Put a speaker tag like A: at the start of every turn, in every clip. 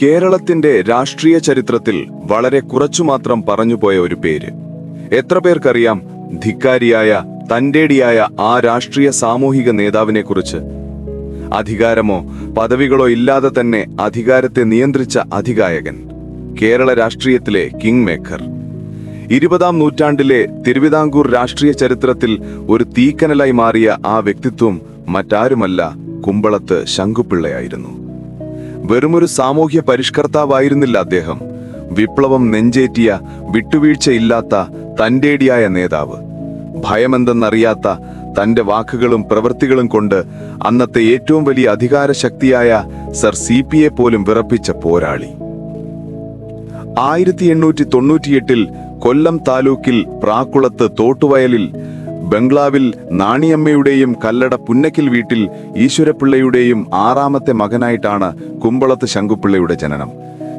A: കേരളത്തിന്റെ രാഷ്ട്രീയ ചരിത്രത്തിൽ വളരെ കുറച്ചുമാത്രം പറഞ്ഞുപോയ ഒരു പേര്. എത്ര പേർക്കറിയാം ധിക്കാരിയായ തന്റേടിയായ ആ രാഷ്ട്രീയ സാമൂഹിക നേതാവിനെക്കുറിച്ച്? അധികാരമോ പദവികളോ ഇല്ലാതെ തന്നെ അധികാരത്തെ നിയന്ത്രിച്ച അധികായകൻ കേരള രാഷ്ട്രീയത്തിലെ കിങ് മേക്കർ ഇരുപതാം നൂറ്റാണ്ടിലെ തിരുവിതാംകൂർ രാഷ്ട്രീയ ചരിത്രത്തിൽ ഒരു തീക്കനലായി മാറിയ ആ വ്യക്തിത്വം മറ്റാരുമല്ല കുമ്പളത്ത് ശങ്കുപിള്ളയായിരുന്നു വെറുമൊരു സാമൂഹ്യ പരിഷ്കർത്താവായിരുന്നില്ല അദ്ദേഹം. വിപ്ലവം നെഞ്ചേറ്റിയ വിട്ടുവീഴ്ചയില്ലാത്ത തന്റേടിയായ നേതാവ്. ഭയമെന്തെന്നറിയാത്ത തന്റെ വാക്കുകളും പ്രവൃത്തികളും കൊണ്ട് അന്നത്തെ ഏറ്റവും വലിയ അധികാരശക്തിയായ സർ സി പി എ പോലും വിറപ്പിച്ച പോരാളി. ആയിരത്തി എണ്ണൂറ്റി തൊണ്ണൂറ്റിയെട്ടിൽ കൊല്ലം താലൂക്കിൽ പ്രാക്കുളത്ത് തോട്ടുവയലിൽ ബംഗ്ലാവിൽ നാണിയമ്മയുടെയും കല്ലട പുന്നക്കിൽ വീട്ടിൽ ഈശ്വരപ്പിള്ളയുടെയും ആറാമത്തെ മകനായിട്ടാണ് കുമ്പളത്ത് ശങ്കുപ്പിള്ളയുടെ ജനനം.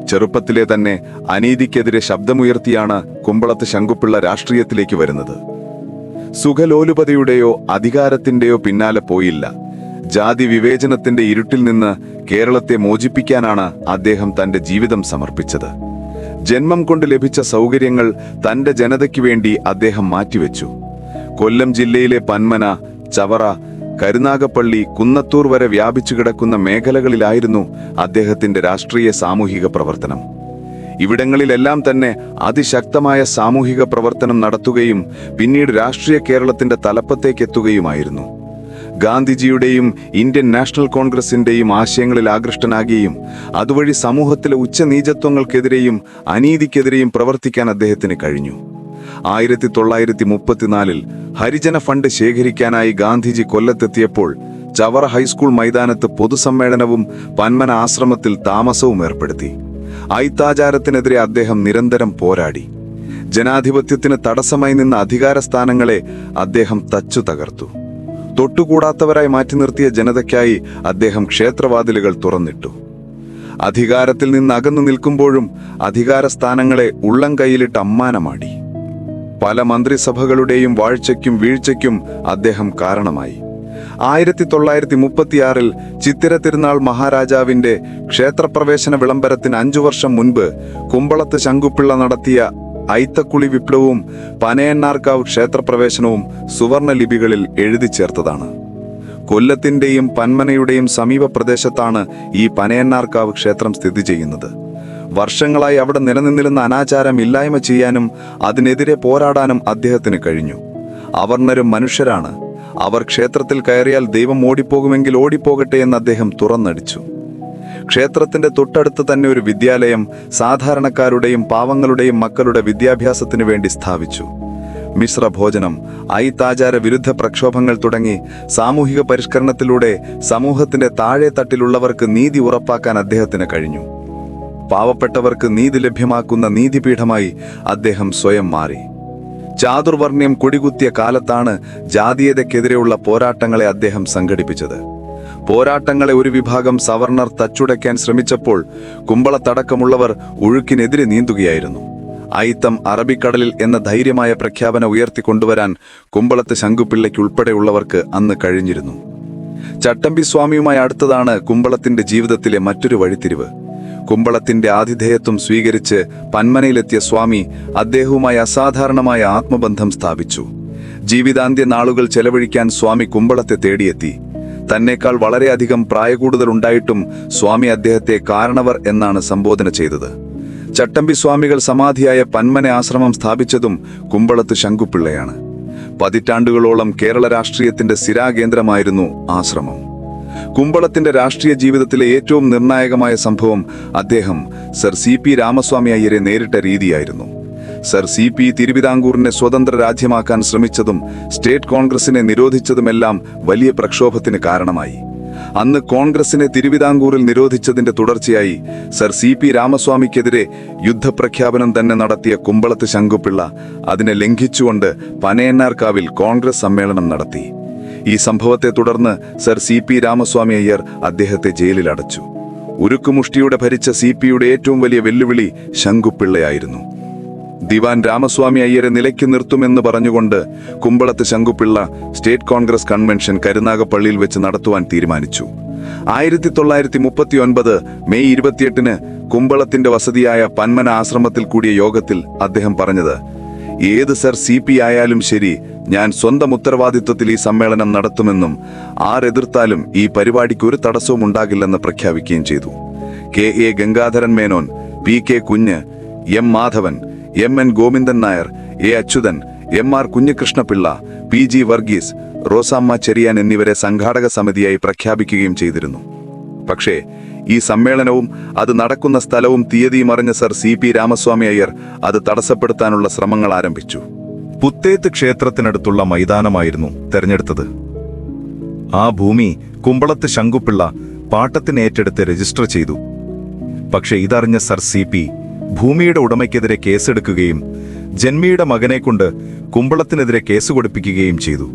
A: ചെറുപ്പത്തിലെ തന്നെ അനീതിക്കെതിരെ ശബ്ദമുയർത്തിയാണ് കുമ്പളത്ത് ശങ്കുപ്പിള്ള രാഷ്ട്രീയത്തിലേക്ക് വരുന്നത്. സുഖലോലുപതയുടെയോ അധികാരത്തിന്റെയോ പിന്നാലെ പോയില്ല. ജാതി വിവേചനത്തിന്റെ ഇരുട്ടിൽ നിന്ന് കേരളത്തെ മോചിപ്പിക്കാനാണ് അദ്ദേഹം തന്റെ ജീവിതം സമർപ്പിച്ചത്. ജന്മം കൊണ്ട് ലഭിച്ച സൗകര്യങ്ങൾ തന്റെ ജനതയ്ക്ക് വേണ്ടി അദ്ദേഹം മാറ്റിവെച്ചു. കൊല്ലം ജില്ലയിലെ പന്മന ചവറ കരുനാഗപ്പള്ളി കുന്നത്തൂർ വരെ വ്യാപിച്ചു കിടക്കുന്ന മേഖലകളിലായിരുന്നു അദ്ദേഹത്തിന്റെ രാഷ്ട്രീയ സാമൂഹിക പ്രവർത്തനം. ഇവിടങ്ങളിലെല്ലാം തന്നെ അതിശക്തമായ സാമൂഹിക പ്രവർത്തനം നടത്തുകയും പിന്നീട് രാഷ്ട്രീയ കേരളത്തിന്റെ തലപ്പത്തേക്കെത്തുകയുമായിരുന്നു. ഗാന്ധിജിയുടെയും ഇന്ത്യൻ നാഷണൽ കോൺഗ്രസിന്റെയും ആശയങ്ങളിൽ ആകൃഷ്ടനാകുകയും അതുവഴി സമൂഹത്തിലെ ഉച്ചനീചത്വങ്ങൾക്കെതിരെയും അനീതിക്കെതിരെയും പ്രവർത്തിക്കാൻ അദ്ദേഹത്തിന് കഴിഞ്ഞു. ആയിരത്തി തൊള്ളായിരത്തി മുപ്പത്തിനാലിൽ ഹരിജന ഫണ്ട് ശേഖരിക്കാനായി ഗാന്ധിജി കൊല്ലത്തെത്തിയപ്പോൾ ചവറ ഹൈസ്കൂൾ മൈതാനത്ത് പൊതുസമ്മേളനവും പന്മന ആശ്രമത്തിൽ താമസവും ഏർപ്പെടുത്തി. ഐത്താചാരത്തിനെതിരെ അദ്ദേഹം നിരന്തരം പോരാടി. ജനാധിപത്യത്തിന് തടസ്സമായി നിന്ന അധികാര സ്ഥാനങ്ങളെ അദ്ദേഹം തച്ചു തകർത്തു തൊട്ടുകൂടാത്തവരായി മാറ്റി നിർത്തിയ ജനതയ്ക്കായി അദ്ദേഹം ക്ഷേത്രവാതിലുകൾ തുറന്നിട്ടു. അധികാരത്തിൽ നിന്ന് അകന്നു നിൽക്കുമ്പോഴും അധികാര സ്ഥാനങ്ങളെ ഉള്ളം കൈയിലിട്ട് അമ്മാനമാടി. പല മന്ത്രിസഭകളുടെയും വാഴ്ചയ്ക്കും വീഴ്ചയ്ക്കും അദ്ദേഹം കാരണമായി. ആയിരത്തി തൊള്ളായിരത്തി മുപ്പത്തിയാറിൽ ചിത്തിര തിരുനാൾ മഹാരാജാവിന്റെ ക്ഷേത്രപ്രവേശന വിളംബരത്തിന് അഞ്ചു വർഷം മുൻപ് കുമ്പളത്ത് ശങ്കുപിള്ള നടത്തിയ ഐത്തക്കുളി വിപ്ലവവും പനയന്നാർക്കാവ് ക്ഷേത്രപ്രവേശനവും സുവർണ ലിപികളിൽ എഴുതി ചേർത്തതാണ്. കൊല്ലത്തിന്റെയും പന്മനയുടെയും സമീപ പ്രദേശത്താണ് ഈ പനയന്നാർക്കാവ് ക്ഷേത്രം സ്ഥിതി ചെയ്യുന്നത്. വർഷങ്ങളായി അവിടെ നിലനിന്നിരുന്ന അനാചാരം ഇല്ലായ്മ ചെയ്യാനും അതിനെതിരെ പോരാടാനും അദ്ദേഹത്തിന് കഴിഞ്ഞു. അവർണരും മനുഷ്യരാണ്. അവർ ക്ഷേത്രത്തിൽ കയറിയാൽ ദൈവം ഓടിപ്പോകുമെങ്കിൽ ഓടിപ്പോകട്ടെ എന്ന് അദ്ദേഹം തുറന്നടിച്ചു. ക്ഷേത്രത്തിന്റെ തൊട്ടടുത്ത് തന്നെ ഒരു വിദ്യാലയം സാധാരണക്കാരുടെയും പാവങ്ങളുടെയും മക്കളുടെ വിദ്യാഭ്യാസത്തിനു വേണ്ടി സ്ഥാപിച്ചു. മിശ്ര ഭോജനം ഐത്താചാര വിരുദ്ധ പ്രക്ഷോഭങ്ങൾ തുടങ്ങി സാമൂഹിക പരിഷ്കരണത്തിലൂടെ സമൂഹത്തിന്റെ താഴെ തട്ടിലുള്ളവർക്ക് നീതി ഉറപ്പാക്കാൻ അദ്ദേഹത്തിന് കഴിഞ്ഞു. പാവപ്പെട്ടവർക്ക് നീതി ലഭ്യമാക്കുന്ന നീതിപീഠമായി അദ്ദേഹം സ്വയം മാറി. ചാതുർവർണ്യം കൊടികുത്തിയ കാലത്താണ് ജാതീയതയ്ക്കെതിരെയുള്ള പോരാട്ടങ്ങളെ അദ്ദേഹം സംഘടിപ്പിച്ചത്. പോരാട്ടങ്ങളെ ഒരു വിഭാഗം സവർണർ തച്ചുടയ്ക്കാൻ ശ്രമിച്ചപ്പോൾ കുമ്പളത്തടക്കമുള്ളവർ ഒഴുക്കിനെതിരെ നീന്തുകയായിരുന്നു. ഐത്തം അറബിക്കടലിൽ എന്ന ധൈര്യമായ പ്രഖ്യാപനം ഉയർത്തിക്കൊണ്ടുവരാൻ കുമ്പളത്ത് ശങ്കുപിള്ളയ്ക്കുൾപ്പെടെയുള്ളവർക്ക് അന്ന് കഴിഞ്ഞിരുന്നു. ചട്ടമ്പി സ്വാമിയുമായി അടുത്തതാണ് കുമ്പളത്തിന്റെ ജീവിതത്തിലെ മറ്റൊരു വഴിത്തിരിവ്. കുമ്പളത്തിന്റെ ആതിഥേയത്വം സ്വീകരിച്ച് പന്മനയിലെത്തിയ സ്വാമി അദ്ദേഹവുമായി അസാധാരണമായ ആത്മബന്ധം സ്ഥാപിച്ചു. ജീവിതാന്ത്യ നാളുകൾ ചെലവഴിക്കാൻ സ്വാമി കുമ്പളത്തെ തേടിയെത്തി. തന്നേക്കാൾ വളരെയധികം പ്രായകൂടുതൽ ഉണ്ടായിട്ടും സ്വാമി അദ്ദേഹത്തെ കാരണവർ എന്നാണ് സംബോധന ചെയ്തത്. ചട്ടമ്പി സ്വാമികൾ സമാധിയായ പന്മന ആശ്രമം സ്ഥാപിച്ചതും കുമ്പളത്ത് ശങ്കുപിള്ളയാണ് പതിറ്റാണ്ടുകളോളം കേരള രാഷ്ട്രീയത്തിന്റെ സ്ഥിരാകേന്ദ്രമായിരുന്നു ആശ്രമം. കുമ്പളത്തിന്റെ രാഷ്ട്രീയ ജീവിതത്തിലെ ഏറ്റവും നിർണായകമായ സംഭവം അദ്ദേഹം സർ സി പി രാമസ്വാമി അയ്യരെ നേരിട്ട രീതിയായിരുന്നു. സർ സി പി തിരുവിതാംകൂറിനെ സ്വതന്ത്ര രാജ്യമാക്കാൻ ശ്രമിച്ചതും സ്റ്റേറ്റ് കോൺഗ്രസിനെ നിരോധിച്ചതുമെല്ലാം വലിയ പ്രക്ഷോഭത്തിന് കാരണമായി. അന്ന് കോൺഗ്രസിനെ തിരുവിതാംകൂറിൽ നിരോധിച്ചതിന്റെ തുടർച്ചയായി സർ സി പി രാമസ്വാമിക്കെതിരെ യുദ്ധപ്രഖ്യാപനം തന്നെ നടത്തിയ കുമ്പളത്ത് ശങ്കുപിള്ള അതിനെ ലംഘിച്ചുകൊണ്ട് പനയന്നാർക്കാവിൽ കോൺഗ്രസ് സമ്മേളനം നടത്തി. ഈ സംഭവത്തെ തുടർന്ന് Sir C P Ramaswamy Iyer അദ്ദേഹത്തെ ജയിലിൽ അടച്ചു. ഉരുക്കുമുഷ്ടിയുടെ ഭരിച്ച സി പിയുടെ ഏറ്റവും വലിയ വെല്ലുവിളി ശങ്കുപിള്ളയായിരുന്നു ദിവാൻ രാമസ്വാമി അയ്യരെ നിലയ്ക്ക് നിർത്തുമെന്ന് പറഞ്ഞുകൊണ്ട് കുമ്പളത്ത് ശങ്കുപിള്ള സ്റ്റേറ്റ് കോൺഗ്രസ് കൺവെൻഷൻ കരുനാഗപ്പള്ളിയിൽ വെച്ച് നടത്തുവാൻ തീരുമാനിച്ചു.
B: ആയിരത്തി തൊള്ളായിരത്തി മുപ്പത്തി ഒൻപത് മെയ് ഇരുപത്തിയെട്ടിന് കുമ്പളത്തിന്റെ വസതിയായ പന്മന ആശ്രമത്തിൽ കൂടിയ യോഗത്തിൽ അദ്ദേഹം പറഞ്ഞത് ഏത് സർ സി പി ആയാലും ശരി ഞാൻ സ്വന്തം ഉത്തരവാദിത്വത്തിൽ ഈ സമ്മേളനം നടത്തുമെന്നും ആരെതിർത്താലും ഈ പരിപാടിക്ക് ഒരു തടസ്സവും ഉണ്ടാകില്ലെന്ന് പ്രഖ്യാപിക്കുകയും ചെയ്തു. K A Gangadharan Menon P K Kunju M Madhavan M N Govindan Nair A Achuthan M R Kunjikrishnapillai P G Varghese Rosamma Cherian എന്നിവരെ സംഘാടക സമിതിയായി പ്രഖ്യാപിക്കുകയും ചെയ്തിരുന്നു. പക്ഷേ ഈ സമ്മേളനവും അത് നടക്കുന്ന സ്ഥലവും തീയതിയും അറിഞ്ഞ Sir C P Ramaswamy Iyer അത് തടസ്സപ്പെടുത്താനുള്ള ശ്രമങ്ങൾ ആരംഭിച്ചു.
A: പുത്തേത്ത് ക്ഷേത്രത്തിനടുത്തുള്ള മൈതാനമായിരുന്നു തെരഞ്ഞെടുത്തത്. ആ ഭൂമി കുമ്പളത്ത് ശങ്കുപിള്ള പാട്ടത്തിന് ഏറ്റെടുത്ത് രജിസ്റ്റർ ചെയ്തു. പക്ഷെ ഇതറിഞ്ഞ സർ സി പി ഭൂമിയുടെ ഉടമയ്ക്കെതിരെ കേസെടുക്കുകയും ജന്മിയുടെ മകനെ കൊണ്ട് കുമ്പളത്തിനെതിരെ കേസ് കൊടുപ്പിക്കുകയും ചെയ്തു.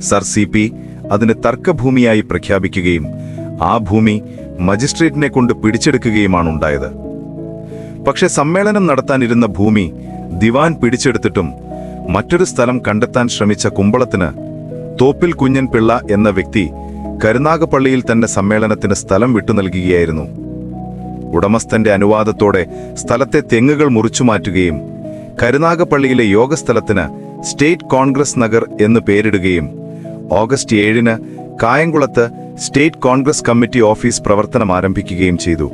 A: സർ സി പി അതിന് തർക്കഭൂമിയായി പ്രഖ്യാപിക്കുകയും ആ ഭൂമി മജിസ്ട്രേറ്റിനെ കൊണ്ട് പിടിച്ചെടുക്കുകയുമാണ് ഉണ്ടായത്. പക്ഷെ സമ്മേളനം നടത്താനിരുന്ന ഭൂമി ദിവാൻ പിടിച്ചെടുത്തിട്ടും മറ്റൊരു സ്ഥലം കണ്ടെത്താൻ ശ്രമിച്ച കുമ്പളത്തിന് തോപ്പിൽ കുഞ്ഞൻ പിള്ള എന്ന വ്യക്തി കരുനാഗപ്പള്ളിയിൽ തന്നെ സമ്മേളനത്തിന് സ്ഥലം വിട്ടു നൽകുകയായിരുന്നു. ഉടമസ്ഥന്റെ അനുവാദത്തോടെ സ്ഥലത്തെ തെങ്ങുകൾ മുറിച്ചു മാറ്റുകയും കരുനാഗപ്പള്ളിയിലെ യോഗസ്ഥലത്തിന് സ്റ്റേറ്റ് കോൺഗ്രസ് നഗർ എന്ന് പേരിടുകയും ഓഗസ്റ്റ് ഏഴിന് കായംകുളത്ത് സ്റ്റേറ്റ് കോൺഗ്രസ് കമ്മിറ്റി ഓഫീസ് പ്രവർത്തനം ആരംഭിക്കുകയും ചെയ്തു.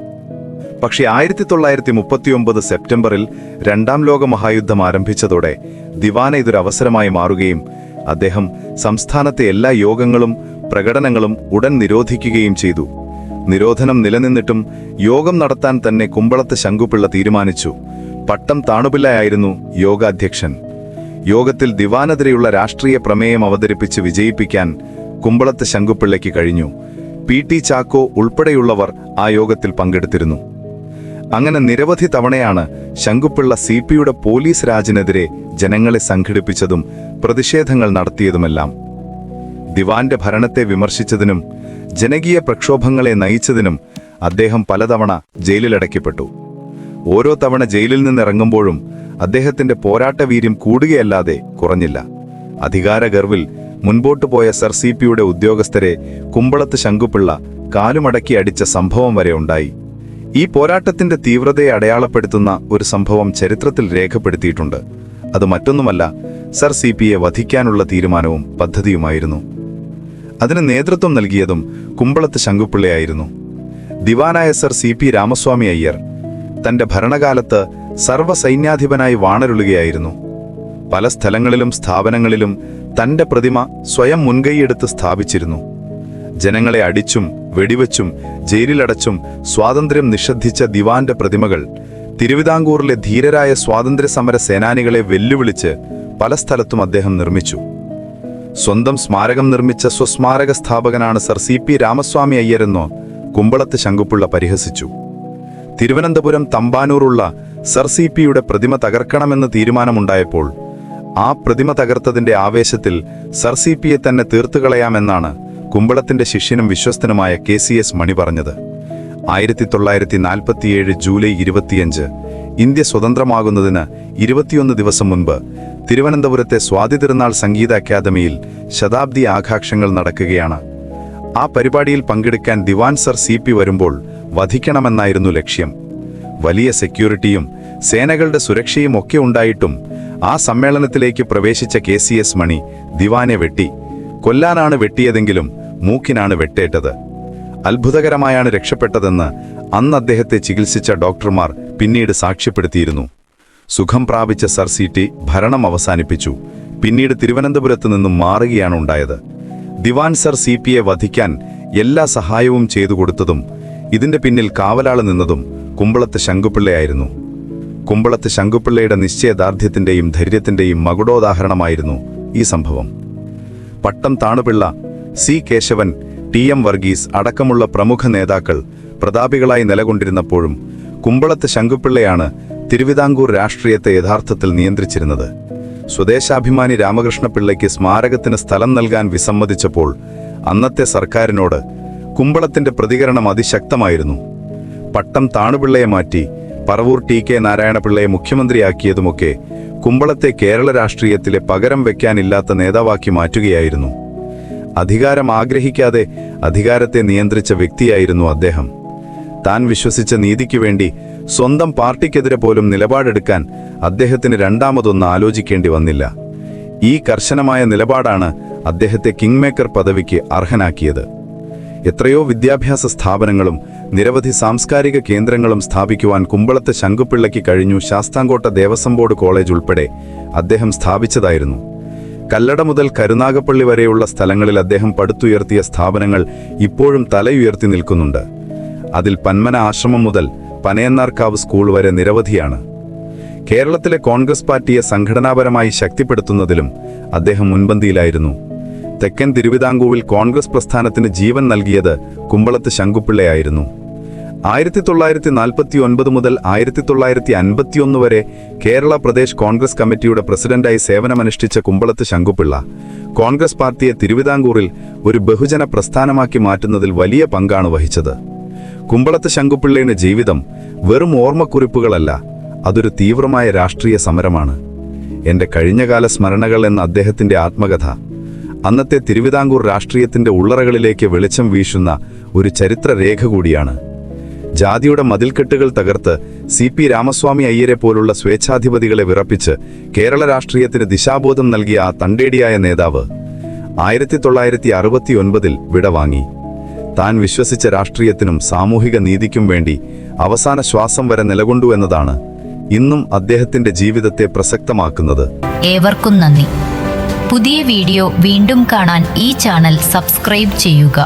A: പക്ഷേ ആയിരത്തി തൊള്ളായിരത്തി മുപ്പത്തിയൊമ്പത് സെപ്റ്റംബറിൽ രണ്ടാം ലോക മഹായുദ്ധം ആരംഭിച്ചതോടെ ദിവാന ഇതൊരവസരമായി മാറുകയും അദ്ദേഹം സംസ്ഥാനത്തെ എല്ലാ യോഗങ്ങളും പ്രകടനങ്ങളും ഉടൻ നിരോധിക്കുകയും ചെയ്തു. നിരോധനം നിലനിന്നിട്ടും യോഗം നടത്താൻ തന്നെ കുമ്പളത്ത് ശങ്കുപിള്ള തീരുമാനിച്ചു. പട്ടം താണുപിള്ളയായിരുന്നു യോഗാധ്യക്ഷൻ. യോഗത്തിൽ ദിവാനെതിരെയുള്ള രാഷ്ട്രീയ പ്രമേയം അവതരിപ്പിച്ച് വിജയിപ്പിക്കാൻ കുമ്പളത്ത് ശങ്കുപിള്ളയ്ക്ക് കഴിഞ്ഞു. പി ടി ചാക്കോ ഉൾപ്പെടെയുള്ളവർ ആ യോഗത്തിൽ പങ്കെടുത്തിരുന്നു. അങ്ങനെ നിരവധി തവണയാണ് ശങ്കുപിള്ള സി പിയുടെ പോലീസ് രാജിനെതിരെ ജനങ്ങളെ സംഘടിപ്പിച്ചതും പ്രതിഷേധങ്ങൾ നടത്തിയതുമെല്ലാം. ദിവാന്റെ ഭരണത്തെ വിമർശിച്ചതിനും ജനകീയ പ്രക്ഷോഭങ്ങളെ നയിച്ചതിനും അദ്ദേഹം പലതവണ ജയിലിലടയ്ക്കപ്പെട്ടു. ഓരോ തവണ ജയിലിൽ നിന്നിറങ്ങുമ്പോഴും അദ്ദേഹത്തിന്റെ പോരാട്ടവീര്യം കൂടുകയല്ലാതെ കുറഞ്ഞില്ല. അധികാരഗർവിൽ മുൻപോട്ടു പോയ സർ സി പിയുടെ ഉദ്യോഗസ്ഥരെ കുമ്പളത്ത് ശങ്കുപിള്ള കാലുമടക്കി അടിച്ച സംഭവം വരെ ഉണ്ടായി. ഈ പോരാട്ടത്തിന്റെ തീവ്രതയെ അടയാളപ്പെടുത്തുന്ന ഒരു സംഭവം ചരിത്രത്തിൽ രേഖപ്പെടുത്തിയിട്ടുണ്ട്. അത് മറ്റൊന്നുമല്ല സർ സി പിയെ വധിക്കാനുള്ള തീരുമാനവും പദ്ധതിയുമായിരുന്നു. അതിന് നേതൃത്വം നൽകിയതും കുമ്പളത്ത് ശങ്കുപിള്ളയായിരുന്നു ദിവാനായ Sir C P Ramaswamy Iyer തന്റെ ഭരണകാലത്ത് സർവസൈന്യാധിപനായി വാണരുളുകയായിരുന്നു. പല സ്ഥലങ്ങളിലും സ്ഥാപനങ്ങളിലും തന്റെ പ്രതിമ സ്വയം മുൻകൈയെടുത്ത് സ്ഥാപിച്ചിരുന്നു. ജനങ്ങളെ അടിച്ചും വെടിവെച്ചും ജയിലിലടച്ചും സ്വാതന്ത്ര്യം നിഷേധിച്ച ദിവാന്റെ പ്രതിമകൾ തിരുവിതാംകൂറിലെ ധീരരായ സ്വാതന്ത്ര്യ സമര സേനാനികളെ വെല്ലുവിളിച്ച് പല സ്ഥലത്തും അദ്ദേഹം നിർമ്മിച്ചു. സ്വന്തം സ്മാരകം നിർമ്മിച്ച സ്വസ്മാരക സ്ഥാപകനാണ് സർ സി പി രാമസ്വാമി അയ്യരെന്നോ കുമ്പളത്ത് ശങ്കുപ്പുള്ള പരിഹസിച്ചു. തിരുവനന്തപുരം തമ്പാനൂറുള്ള സർ സി പിയുടെ പ്രതിമ തകർക്കണമെന്ന് തീരുമാനമുണ്ടായപ്പോൾ ആ പ്രതിമ തകർത്തതിന്റെ ആവേശത്തിൽ സർ സി പിയെ തന്നെ തീർത്തുകളയാമെന്നാണ് കുമ്പളത്തിന്റെ ശിഷ്യനും വിശ്വസ്തനുമായ കെ സി എസ് മണി പറഞ്ഞത്. ആയിരത്തി തൊള്ളായിരത്തി നാൽപ്പത്തിയേഴ് ജൂലൈ ഇരുപത്തിയഞ്ച് ഇന്ത്യ സ്വതന്ത്രമാകുന്നതിന് ഇരുപത്തിയൊന്ന് ദിവസം മുൻപ് തിരുവനന്തപുരത്തെ സ്വാതി തിരുനാൾ സംഗീത അക്കാദമിയിൽ ശതാബ്ദി ആഘാക്ഷങ്ങൾ നടക്കുകയാണ്. ആ പരിപാടിയിൽ പങ്കെടുക്കാൻ ദിവാൻ സർ സി പി വരുമ്പോൾ വധിക്കണമെന്നായിരുന്നു ലക്ഷ്യം. വലിയ സെക്യൂരിറ്റിയും സേനകളുടെ സുരക്ഷയും ഒക്കെ ഉണ്ടായിട്ടും ആ സമ്മേളനത്തിലേക്ക് പ്രവേശിച്ച കെ സി എസ് മണി ദിവാനെ വെട്ടി. കൊല്ലാനാണ് വെട്ടിയതെങ്കിലും മൂക്കിനാണ് വെട്ടേറ്റത്. അത്ഭുതകരമായാണ് രക്ഷപ്പെട്ടതെന്ന് അന്ന് അദ്ദേഹത്തെ ചികിത്സിച്ച ഡോക്ടർമാർ പിന്നീട് സാക്ഷ്യപ്പെടുത്തിയിരുന്നു. സുഖം പ്രാപിച്ച സർ സി ടി ഭരണം അവസാനിപ്പിച്ചു. പിന്നീട് തിരുവനന്തപുരത്ത് നിന്നും മാറുകയാണ് ഉണ്ടായത്. ദിവാൻ സർ സി പിയെ വധിക്കാൻ എല്ലാ സഹായവും ചെയ്തു കൊടുത്തതും ഇതിന്റെ പിന്നിൽ കാവലാൾ നിന്നതും കുമ്പളത്ത് ശങ്കുപിള്ളയായിരുന്നു കുമ്പളത്ത് ശങ്കുപിള്ളയുടെ നിശ്ചയദാർഢ്യത്തിന്റെയും ധൈര്യത്തിന്റെയും മകുടോദാഹരണമായിരുന്നു ഈ സംഭവം. Pattom Thanupillai C Kesavan T M Varghese അടക്കമുള്ള പ്രമുഖ നേതാക്കൾ പ്രതാപികളായി നിലകൊണ്ടിരുന്നപ്പോഴും കുമ്പളത്ത് ശങ്കുപിള്ളയാണ് തിരുവിതാംകൂർ രാഷ്ട്രീയത്തെ യഥാർത്ഥത്തിൽ നിയന്ത്രിച്ചിരുന്നത്. സ്വദേശാഭിമാനി രാമകൃഷ്ണപിള്ളയ്ക്ക് സ്മാരകത്തിന് സ്ഥലം നൽകാൻ വിസമ്മതിച്ചപ്പോൾ അന്നത്തെ സർക്കാരിനോട് കുമ്പളത്തിന്റെ പ്രതികരണം അതിശക്തമായിരുന്നു. പട്ടം താണുപിള്ളയെ മാറ്റി പറവൂർ ടി കെ നാരായണപിള്ളയെ മുഖ്യമന്ത്രിയാക്കിയതുമൊക്കെ കുമ്പളത്തെ കേരള രാഷ്ട്രീയത്തിലെ പകരം വെക്കാനില്ലാത്ത നേതാവാക്കി മാറ്റുകയായിരുന്നു. അധികാരം ആഗ്രഹിക്കാതെ അധികാരത്തെ നിയന്ത്രിച്ച വ്യക്തിയായിരുന്നു അദ്ദേഹം. താൻ വിശ്വസിച്ച നീതിക്ക് വേണ്ടി സ്വന്തം പാർട്ടിക്കെതിരെ പോലും നിലപാടെടുക്കാൻ അദ്ദേഹത്തിന് രണ്ടാമതൊന്നും ആലോചിക്കേണ്ടി വന്നില്ല. ഈ കർശനമായ നിലപാടാണ് അദ്ദേഹത്തെ കിങ് മേക്കർ പദവിക്ക് അർഹനാക്കിയത്. എത്രയോ വിദ്യാഭ്യാസ സ്ഥാപനങ്ങളും നിരവധി സാംസ്കാരിക കേന്ദ്രങ്ങളും സ്ഥാപിക്കുവാൻ കുമ്പളത്ത് ശങ്കുപിള്ളയ്ക്ക് കഴിഞ്ഞു ശാസ്താംകോട്ട ദേവസ്വം ബോർഡ് കോളേജ് ഉൾപ്പെടെ അദ്ദേഹം സ്ഥാപിച്ചതായിരുന്നു. കല്ലട മുതൽ കരുനാഗപ്പള്ളി വരെയുള്ള സ്ഥലങ്ങളിൽ അദ്ദേഹം പടുത്തുയർത്തിയ സ്ഥാപനങ്ങൾ ഇപ്പോഴും തലയുയർത്തി നിൽക്കുന്നുണ്ട്. അതിൽ പന്മന ആശ്രമം മുതൽ പനയന്നാർക്കാവ് സ്കൂൾ വരെ നിരവധിയാണ്. കേരളത്തിലെ കോൺഗ്രസ് പാർട്ടിയെ സംഘടനാപരമായി ശക്തിപ്പെടുത്തുന്നതിലും അദ്ദേഹം മുൻപന്തിയിലായിരുന്നു. തെക്കൻ തിരുവിതാംകൂറിൽ കോൺഗ്രസ് പ്രസ്ഥാനത്തിന് ജീവൻ നൽകിയത് കുമ്പളത്ത് ശങ്കുപിള്ളയായിരുന്നു ആയിരത്തി തൊള്ളായിരത്തി നാൽപ്പത്തി ഒൻപത് മുതൽ ആയിരത്തി തൊള്ളായിരത്തി അൻപത്തിയൊന്ന് വരെ കേരള പ്രദേശ് കോൺഗ്രസ് കമ്മിറ്റിയുടെ പ്രസിഡന്റായി സേവനമനുഷ്ഠിച്ച കുമ്പളത്ത് ശങ്കുപിള്ള കോൺഗ്രസ് പാർട്ടിയെ തിരുവിതാംകൂറിൽ ഒരു ബഹുജന പ്രസ്ഥാനമാക്കി മാറ്റുന്നതിൽ വലിയ പങ്കാണ് വഹിച്ചത്. കുമ്പളത്ത് ശങ്കുപിള്ളയുടെ ജീവിതം വെറും ഓർമ്മക്കുറിപ്പുകളല്ല അതൊരു തീവ്രമായ രാഷ്ട്രീയ സമരമാണ്. എന്റെ കഴിഞ്ഞകാല സ്മരണകൾ എന്ന അദ്ദേഹത്തിന്റെ ആത്മകഥ അന്നത്തെ തിരുവിതാംകൂർ രാഷ്ട്രീയത്തിന്റെ ഉള്ളറകളിലേക്ക് വെളിച്ചം വീശുന്ന ഒരു ചരിത്രരേഖ കൂടിയാണ്. ജാതിയുടെ മതിൽക്കെട്ടുകൾ തകർത്ത് സി പി രാമസ്വാമി അയ്യരെ പോലുള്ള സ്വേച്ഛാധിപതികളെ വിറപ്പിച്ച് കേരള രാഷ്ട്രീയത്തിന് ദിശാബോധം നൽകിയ ആ തണ്ടേടിയായ നേതാവ് ആയിരത്തി തൊള്ളായിരത്തി അറുപത്തിയൊൻപതിൽ വിടവാങ്ങി താൻ വിശ്വസിച്ച രാഷ്ട്രീയത്തിനും സാമൂഹിക നീതിക്കും വേണ്ടി അവസാന ശ്വാസം വരെ നിലകൊണ്ടു എന്നതാണ് ഇന്നും അദ്ദേഹത്തിന്റെ ജീവിതത്തെ പ്രസക്തമാക്കുന്നത്.
C: ഏവർക്കും നന്ദി. പുതിയ വീഡിയോ വീണ്ടും കാണാൻ ഈ ചാനൽ സബ്സ്ക്രൈബ് ചെയ്യുക.